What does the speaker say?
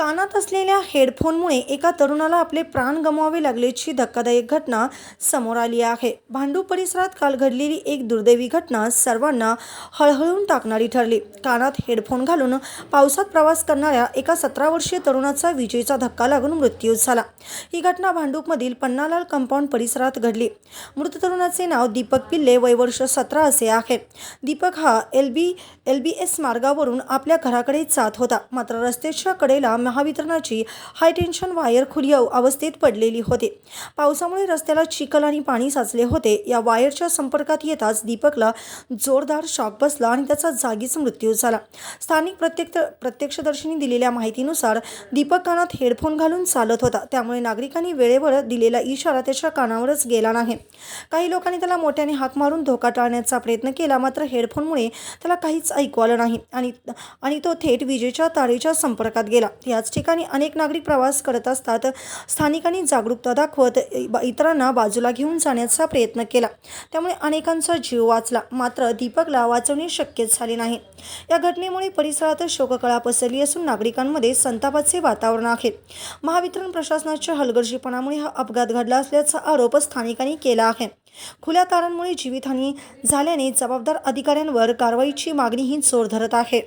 कानात असलेल्या हेडफोनमुळे एका तरुणाला आपले प्राण गमवावे लागल्याची धक्कादायक घटना समोर आली आहे. भांडूप परिसरात काल घडलेली एक दुर्दैवी घटना सर्वांना हळहळून टाकणारी ठरली. कानात हेडफोन घालून पावसात प्रवास करणाऱ्या एका सतरा वर्षीय तरुणाचा विजेचा धक्का लागून मृत्यू झाला. ही घटना भांडूपमधील पन्नालाल कंपाऊंड परिसरात घडली. मृत तरुणाचे नाव दीपक पिल्ले वय वर्ष सतरा असे आहे. दीपक हा L B L B S मार्गावरून आपल्या घराकडे जात होता. मात्र रस्त्याच्या कडेला महावितरणाची हायटेन्शन वायर खुली अवस्थेत पडलेली होती. पावसामुळे रस्त्याला चिखल आणि पाणी साचले होते. या वायरच्या संपर्कात येताच दीपकला जोरदार शॉक बसला आणि त्याचा जागीच मृत्यू झाला. स्थानिक प्रत्यक्ष प्रत्यक्षदर्शींनी दिलेल्या माहितीनुसार दीपक कानात हेडफोन घालून चालत होता. त्यामुळे नागरिकांनी वेळेवर दिलेला इशारा त्याच्या कानावरच गेला नाही. काही लोकांनी त्याला मोठ्याने हाक मारून धोका टाळण्याचा प्रयत्न केला मात्र हेडफोनमुळे त्याला काहीच ऐकू आलं नाही आणि आणि तो थेट विजेच्या तारेच्या संपर्कात गेला. या याच ठिकाणी अनेक नागरिक प्रवास करत असतात. स्थानिकांनी जागरूकता दाखवत इ- इतरांना बाजूला घेऊन जाण्याचा प्रयत्न केला. त्यामुळे अनेकांचा जीव वाचला. मात्र दीपकला वाचवणे शक्य झाले नाही. या घटनेमुळे परिसरात शोककळा पसरली असून नागरिकांमध्ये संतापाचे वातावरण आहे. महावितरण प्रशासनाच्या हलगर्जीपणामुळे हा अपघात घडला असल्याचा आरोप स्थानिकांनी केला आहे. खुल्या तारांमुळे जीवितहानी झाल्याने जबाबदार अधिकाऱ्यांवर कारवाईची मागणीही जोर धरत आहे.